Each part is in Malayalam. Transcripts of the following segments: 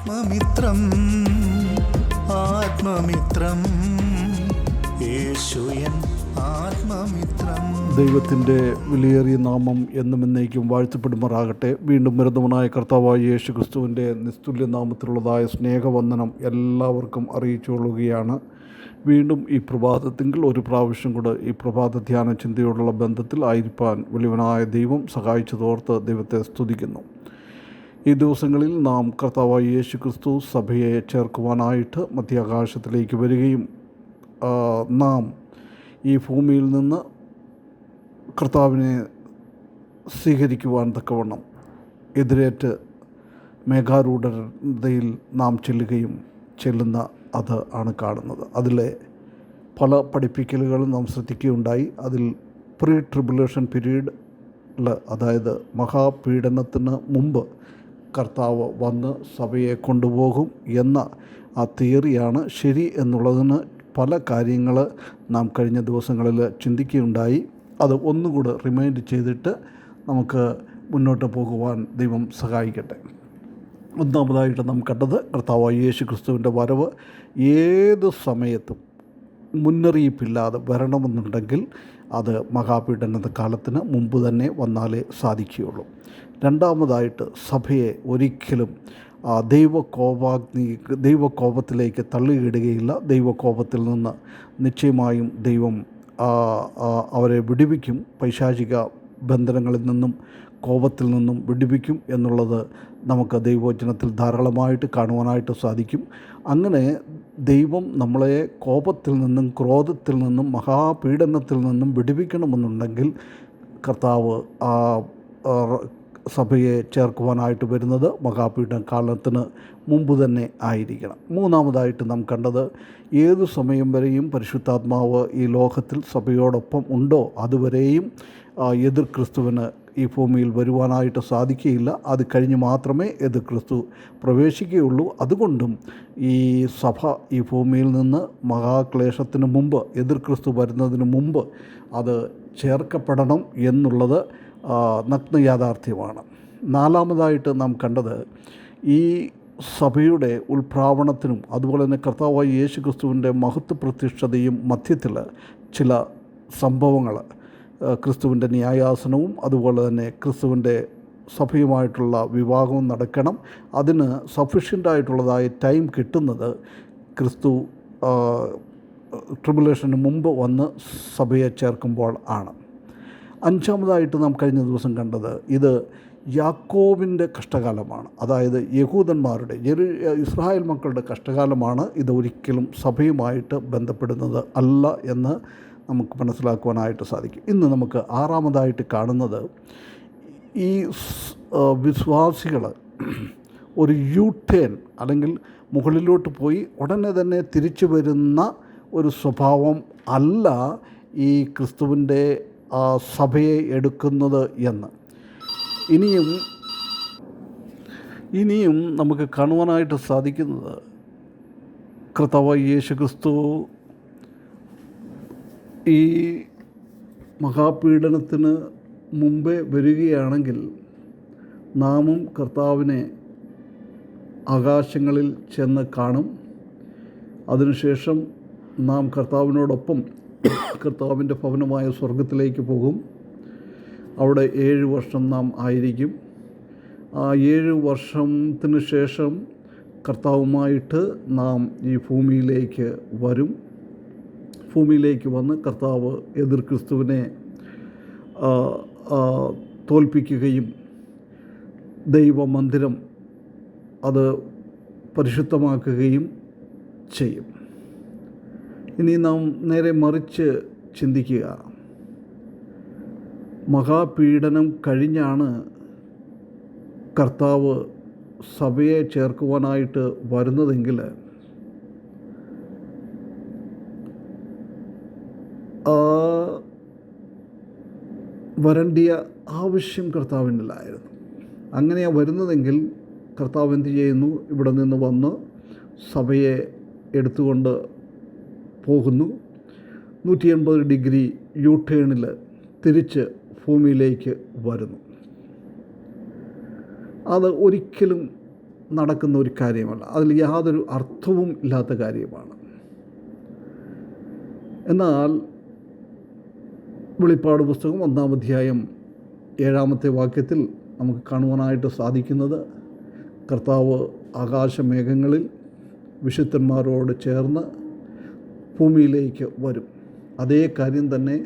ആത്മമിത്രം ആത്മമിത്രം. യേശുയൻ ആത്മമിത്രം. ദൈവത്തിന്റെ വിലയേറിയ നാമം എന്നും എന്നേക്കും വാഴ്ത്തപ്പെടുമാറാകട്ടെ. വീണ്ടും വരുന്നവനായ കർത്താവായ യേശു ക്രിസ്തുവിന്റെ നിസ്തുല്യ നാമത്തിലുള്ളതായ സ്നേഹവന്ദനം എല്ലാവർക്കും അറിയിച്ചുകൊള്ളുകയാണ്. വീണ്ടും ഈ പ്രഭാതത്തിങ്കിൽ ഒരു പ്രാവശ്യം കൂടെ ഈ പ്രഭാത ധ്യാന ചിന്തയോടുള്ള ബന്ധത്തിൽ ആയിരിക്കാൻ വലിയവനായ ദൈവം സഹായിച്ചതോർത്ത് ദൈവത്തെ സ്തുതിക്കുന്നു. ഈ ദിവസങ്ങളിൽ നാം കർത്താവായ യേശു ക്രിസ്തു സഭയെ ചേർക്കുവാനായിട്ട് മധ്യാകാശത്തിലേക്ക് വരികയും നാം ഈ ഭൂമിയിൽ നിന്ന് കർത്താവിനെ സ്വീകരിക്കുവാൻ തക്കവണ്ണം എതിരേറ്റ് മേഘാരൂഢതയിൽ നാം ചെല്ലുകയും ചെല്ലുന്ന അത് ആണ് കാണുന്നത്. അതിലെ പല പഠിപ്പിക്കലുകളും നാം ശ്രദ്ധിക്കുകയുണ്ടായി. അതിൽ പ്രീ ട്രിബുലേഷൻ പീരീഡിൽ അതായത് മഹാപീഡനത്തിന് മുമ്പ് കർത്താവ് വന്ന് സഭയെ കൊണ്ടുപോകും എന്ന ആ തിയറിയാണ് ശരി എന്നുള്ളതിന് പല കാര്യങ്ങൾ നാം കഴിഞ്ഞ ദിവസങ്ങളിൽ ചിന്തിക്കുകയുണ്ടായി. അത് ഒന്നുകൂടെ റിമൈൻഡ് ചെയ്തിട്ട് നമുക്ക് മുന്നോട്ട് പോകുവാൻ ദൈവം സഹായിക്കട്ടെ. ഒന്നാമതായിട്ട് നാം കണ്ടത് കർത്താവ് യേശു ക്രിസ്തുവിന്റെ വരവ് ഏത് സമയത്തും മുന്നറിയിപ്പില്ലാതെ വരണമെന്നുണ്ടെങ്കിൽ അത് മഹാപീഠനത്തെ കാലത്തിന് മുമ്പ് തന്നെ വന്നാലേ സാധിക്കുകയുള്ളൂ. രണ്ടാമതായിട്ട് സഭയെ ഒരിക്കലും ദൈവകോപാഗ്നി ദൈവകോപത്തിലേക്ക് തള്ളിയിടുകയില്ല. ദൈവകോപത്തിൽ നിന്ന് നിശ്ചയമായും ദൈവം അവരെ വിടുവിക്കും. പൈശാചിക ബന്ധനങ്ങളിൽ നിന്നും കോപത്തിൽ നിന്നും വിടുവിക്കും എന്നുള്ളത് നമുക്ക് ദൈവവചനത്തിൽ ധാരാളമായിട്ട് കാണുവാനായിട്ട് സാധിക്കും. അങ്ങനെ ദൈവം നമ്മളെ കോപത്തിൽ നിന്നും ക്രോധത്തിൽ നിന്നും മഹാപീഡനത്തിൽ നിന്നും വിടുവിക്കണമെന്നുണ്ടെങ്കിൽ കർത്താവ് സഭയെ ചേർക്കുവാനായിട്ട് വരുന്നത് മഹാപീഠം കാലത്തിന് മുമ്പ് തന്നെ ആയിരിക്കണം. മൂന്നാമതായിട്ട് നാം കണ്ടത് ഏതു സമയം വരെയും പരിശുദ്ധാത്മാവ് ഈ ലോകത്തിൽ സഭയോടൊപ്പം ഉണ്ടോ അതുവരെയും എതിർ ക്രിസ്തുവിന് ഈ ഭൂമിയിൽ വരുവാനായിട്ട് സാധിക്കുകയില്ല. അത് കഴിഞ്ഞ് മാത്രമേ എതിർ ക്രിസ്തു പ്രവേശിക്കുകയുള്ളൂ. അതുകൊണ്ടും ഈ സഭ ഈ ഭൂമിയിൽ നിന്ന് മഹാക്ലേശത്തിന് മുമ്പ് എതിർ ക്രിസ്തു വരുന്നതിന് മുമ്പ് അത് ചേർക്കപ്പെടണം എന്നുള്ളത് നഗ്ന യാഥാർത്ഥ്യമാണ്. നാലാമതായിട്ട് നാം കണ്ടത് ഈ സഭയുടെ ഉൾപ്രാവണത്തിനും അതുപോലെ തന്നെ കർത്താവായ യേശു ക്രിസ്തുവിന്റെ മഹത്വ പ്രത്യക്ഷതയും മധ്യത്തിൽ ചില സംഭവങ്ങൾ ക്രിസ്തുവിന്റെ ന്യായാസനവും അതുപോലെ തന്നെ ക്രിസ്തുവിന്റെ സഭയുമായിട്ടുള്ള വിവാഹവും നടക്കണം. അതിന് സഫീഷ്യന്റായിട്ടുള്ളതായ ടൈം കിട്ടുന്നത് ക്രിസ്തു ട്രിബുലേഷന് മുമ്പ് വന്ന് സഭയെ ചേർക്കുമ്പോൾ ആണ്. അഞ്ചാമതായിട്ട് നാം കഴിഞ്ഞ ദിവസം കണ്ടത് ഇത് യാക്കോബിന്റെ കഷ്ടകാലമാണ്. അതായത് യഹൂദന്മാരുടെ ജെറു ഇസ്രായേൽ മക്കളുടെ കഷ്ടകാലമാണ് ഇത് ഒരിക്കലും സഭയുമായിട്ട് ബന്ധപ്പെടുന്നത് അല്ല എന്ന് നമുക്ക് മനസ്സിലാക്കുവാനായിട്ട് സാധിക്കും. ഇന്ന് നമുക്ക് ആറാമതായിട്ട് കാണുന്നത് ഈ വിശ്വാസികൾ ഒരു യൂട്ടേൺ ടേൺ അല്ലെങ്കിൽ മുകളിലോട്ട് പോയി ഉടനെ തന്നെ തിരിച്ചു വരുന്ന ഒരു സ്വഭാവം അല്ല ഈ ക്രിസ്തുവിന്റെ സഭയെ എടുക്കുന്നത് എന്ന്. ഇനിയും ഇനിയും നമുക്ക് കാണുവാനായിട്ട് സാധിക്കുന്നത് കർത്താവ് യേശു ക്രിസ്തു ഈ മഹാപീഡനത്തിന് മുമ്പേ വരികയാണെങ്കിൽ നാമും കർത്താവിനെ ആകാശങ്ങളിൽ ചെന്ന് കാണും. അതിനുശേഷം നാം കർത്താവിനോടൊപ്പം കർത്താവിന്റെ ഭവനമായ സ്വർഗത്തിലേക്ക് പോകും. അവിടെ ഏഴ് വർഷം നാം ആയിരിക്കും. ആ ഏഴ് വർഷത്തിന് ശേഷം കർത്താവുമായിട്ട് നാം ഈ ഭൂമിയിലേക്ക് വരും. ഭൂമിയിലേക്ക് വന്ന് കർത്താവ് എതിർ ക്രിസ്തുവിനെ തോൽപ്പിക്കുകയും ദൈവമന്ദിരം അത് പരിശുദ്ധമാക്കുകയും ചെയ്യും. ഇനി നാം നേരെ മറിച്ച് ചിന്തിക്കുക. മഹാപീഡനം കഴിഞ്ഞാണ് കർത്താവ് സഭയെ ചേർക്കുവാനായിട്ട് വരുന്നതെങ്കിൽ വരണ്ടിയ ആവശ്യം കർത്താവിനില്ലായിരുന്നു അങ്ങനെയാണ് വരുന്നതെങ്കിൽ കർത്താവ് എന്ത് ചെയ്യുന്നു? ഇവിടെ നിന്ന് വന്ന് സഭയെ എടുത്തുകൊണ്ട് പോകുന്നു. നൂറ്റി എൺപത് ഡിഗ്രി യു ടേണിൽ തിരിച്ച് ഭൂമിയിലേക്ക് വരുന്നു. അത് ഒരിക്കലും നടക്കുന്ന ഒരു കാര്യമല്ല. അതിൽ യാതൊരു അർത്ഥവും ഇല്ലാത്ത കാര്യമാണ്. എന്നാൽ വെളിപ്പാട് പുസ്തകം ഒന്നാം അധ്യായം ഏഴാമത്തെ വാക്യത്തിൽ നമുക്ക് കാണുവാനായിട്ട് സാധിക്കുന്നത് കർത്താവ് ആകാശമേഘങ്ങളിൽ വിശുദ്ധന്മാരോട് ചേർന്ന് ഭൂമിയിലേക്ക് വരും. അതേ കാര്യം തന്നെ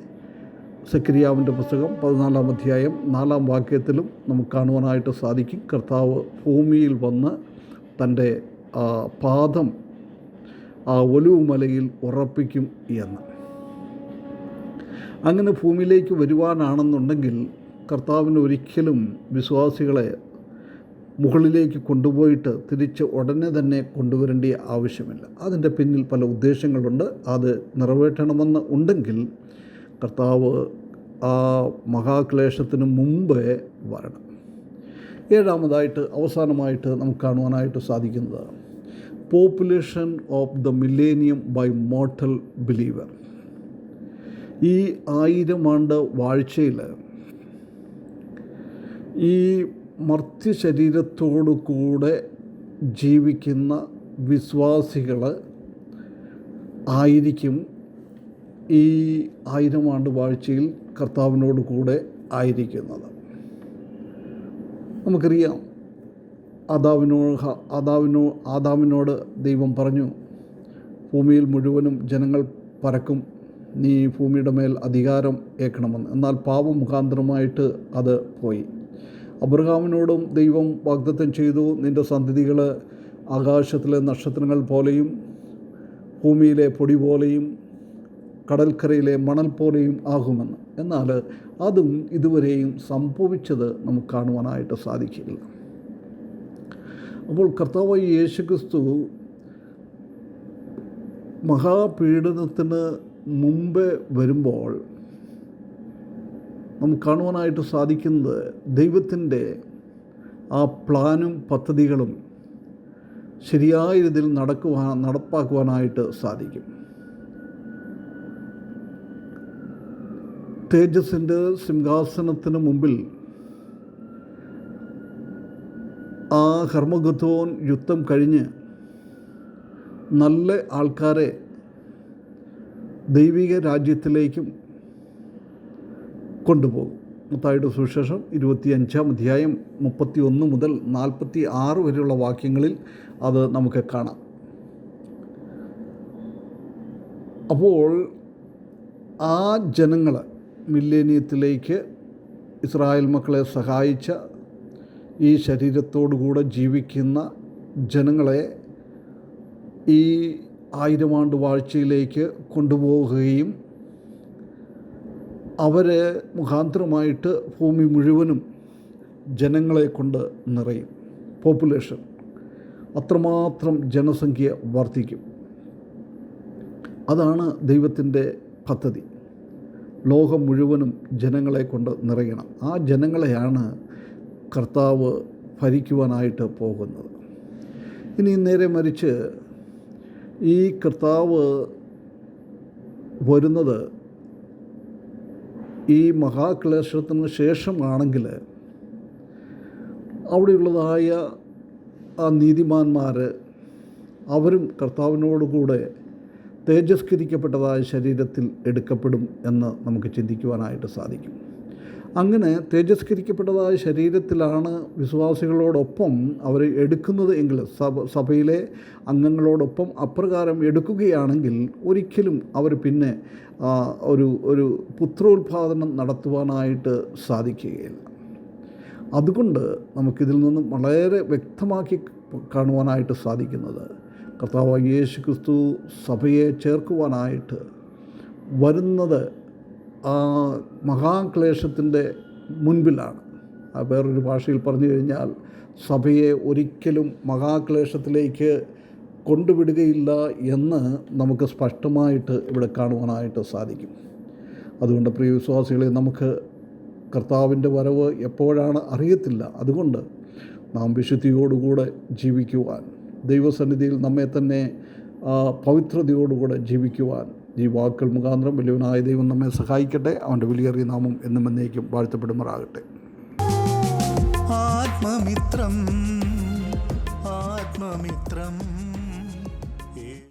സക്രിയാവിന്റെ പുസ്തകം പതിനാലാം അധ്യായം നാലാം വാക്യത്തിലും നമുക്ക് കാണുവാനായിട്ട് സാധിക്കും. കർത്താവ് ഭൂമിയിൽ വന്ന് തന്റെ പാദം ആ ഒലിവ് മലയിൽ ഉറപ്പിക്കും എന്ന്. അങ്ങനെ ഭൂമിയിലേക്ക് വരുവാനാണെന്നുണ്ടെങ്കിൽ കർത്താവിന് ഒരിക്കലും വിശ്വാസികളെ മുകളിലേക്ക് കൊണ്ടുപോയിട്ട് തിരിച്ച് ഉടനെ തന്നെ കൊണ്ടുവരേണ്ട ആവശ്യമില്ല. അതിന്റെ പിന്നിൽ പല ഉദ്ദേശങ്ങളുണ്ട്. അത് നിറവേറ്റണമെന്ന് ഉണ്ടെങ്കിൽ കർത്താവ് ആ മഹാക്ലേശത്തിന് മുമ്പേ വരണം. ഏഴാമതായിട്ട് അവസാനമായിട്ട് നമുക്ക് കാണുവാനായിട്ട് സാധിക്കുന്നത് population of the millennium by motel believer ഈ ആയിരം ആണ്ട് വാഴ്ചയിൽ ഈ മർത്യ ശരീരത്തോടു കൂടെ ജീവിക്കുന്ന വിശ്വാസികൾ ആയിരിക്കും ഈ ആയിരം ആണ്ട് വാഴ്ചയിൽ കർത്താവിനോട് കൂടെ ആയിരിക്കുന്നത്. നമുക്കറിയാം ആദാവിനോ ആദാവിനോ ആദാമിനോട് ദൈവം പറഞ്ഞു ഭൂമിയിൽ മുഴുവനും ജനങ്ങൾ പരക്കും. നീ ഭൂമിയുടെ മേൽ അധികാരം ഏക്കണമെന്ന് എന്നാൽ പാപം മുഖാന്തരമായിട്ട് അത് പോയി. അബ്രഹാമിനോടും ദൈവം വാഗ്ദത്തം ചെയ്തു. നിന്റെ സന്തതികൾ ആകാശത്തിലെ നക്ഷത്രങ്ങൾ പോലെയും ഭൂമിയിലെ പൊടി പോലെയും കടൽക്കരയിലെ മണൽ പോലെയും ആകുമെന്ന്. എന്നാൽ അതും ഇതുവരെയും സംഭവിച്ചത് നമുക്ക് കാണുവാനായിട്ട് സാധിക്കില്ല. അപ്പോൾ കർത്താവായ യേശുക്രിസ്തു മഹാപീഡനത്തിന് മുമ്പ് വരുമ്പോൾ നമുക്ക് കാണുവാനായിട്ട് സാധിക്കുന്നത് ദൈവത്തിന്റെ ആ പ്ലാനും പദ്ധതികളും ശരിയായ രീതിയിൽ നടക്കുവാൻ നടപ്പാക്കുവാനായിട്ട് സാധിക്കും. തേജസ്സിന്റെ സിംഹാസനത്തിന് മുമ്പിൽ ആ ഹർമഗത്തോൻ യുദ്ധം കഴിഞ്ഞ് നല്ല ആൾക്കാരെ ദൈവിക രാജ്യത്തിലേക്കും കൊണ്ടുപോകും. മത്തായിയുടെ സുവിശേഷം ഇരുപത്തി അഞ്ചാം അധ്യായം മുപ്പത്തി ഒന്ന് മുതൽ നാൽപ്പത്തി ആറ് വരെയുള്ള വാക്യങ്ങളിൽ അത് നമുക്ക് കാണാം. അപ്പോൾ ആ ജനങ്ങൾ മില്ലേനിയത്തിലേക്ക് ഇസ്രായേൽ മക്കളെ സഹായിച്ച ഈ ശരീരത്തോടുകൂടെ ജീവിക്കുന്ന ജനങ്ങളെ ഈ ആയിരം ആണ്ട് വാഴ്ചയിലേക്ക് കൊണ്ടുപോവുകയും അവരെ മുഖാന്തരമായിട്ട് ഭൂമി മുഴുവനും ജനങ്ങളെ കൊണ്ട് നിറയും. പോപ്പുലേഷൻ അത്രമാത്രം ജനസംഖ്യ വർദ്ധിക്കും. അതാണ് ദൈവത്തിന്റെ പദ്ധതി. ലോകം മുഴുവനും ജനങ്ങളെ കൊണ്ട് നിറയണം. ആ ജനങ്ങളെയാണ് കർത്താവ് ഭരിക്കുവാനായിട്ട് പോകുന്നത്. ഇനി നേരെ മറിച്ച് ഈ കർത്താവ് വരുന്നത് ഈ മഹാക്ലേശത്തിന് ശേഷമാണെങ്കിൽ അവിടെയുള്ളതായ ആ നീതിമാന്മാർ അവരും കർത്താവിനോടുകൂടെ തേജസ്കരിക്കപ്പെട്ടതായ ശരീരത്തിൽ എടുക്കപ്പെടും എന്ന് നമുക്ക് ചിന്തിക്കുവാനായിട്ട് സാധിക്കും. അങ്ങനെ തേജസ്കരിക്കപ്പെട്ടതായ ശരീരത്തിലാണ് വിശ്വാസികളോടൊപ്പം അവർ എടുക്കുന്നത് എങ്കിൽ സഭ സഭയിലെ അംഗങ്ങളോടൊപ്പം അപ്രകാരം എടുക്കുകയാണെങ്കിൽ ഒരിക്കലും അവർ പിന്നെ ഒരു ഒരു പുത്രോത്പാദനം നടത്തുവാനായിട്ട് സാധിക്കുകയില്ല. അതുകൊണ്ട് നമുക്കിതിൽ നിന്നും വളരെ വ്യക്തമാക്കി കാണുവാനായിട്ട് സാധിക്കുന്നത് കർത്താവ് യേശു ക്രിസ്തു സഭയെ ചേർക്കുവാനായിട്ട് വരുന്നത് മഹാക്ലേശത്തിന്റെ മുൻപിലാണ്. വേറൊരു ഭാഷയിൽ പറഞ്ഞു കഴിഞ്ഞാൽ സഭയെ ഒരിക്കലും മഹാക്ലേശത്തിലേക്ക് കൊണ്ടുവിടുകയില്ല എന്ന് നമുക്ക് സ്പഷ്ടമായിട്ട് ഇവിടെ കാണുവാനായിട്ട് സാധിക്കും. അതുകൊണ്ട് പ്രിയ വിശ്വാസികളെ നമുക്ക് കർത്താവിന്റെ വരവ് എപ്പോഴാണ് അറിയത്തില്ല. അതുകൊണ്ട് നാം വിശുദ്ധിയോടുകൂടെ ജീവിക്കുവാൻ ദൈവസന്നിധിയിൽ നമ്മെ തന്നെ പവിത്രതയോടുകൂടെ ജീവിക്കുവാൻ ഈ വാക്കുകൾ മുഖാന്തരം വലിയവനായ ദൈവം നമ്മെ സഹായിക്കട്ടെ. അവന്റെ വിലയേറിയ നാമം എന്നും എന്നേക്കും വാഴ്ത്തപ്പെടുമാറാകട്ടെ. ആത്മമിത്രം ആത്മമിത്രം.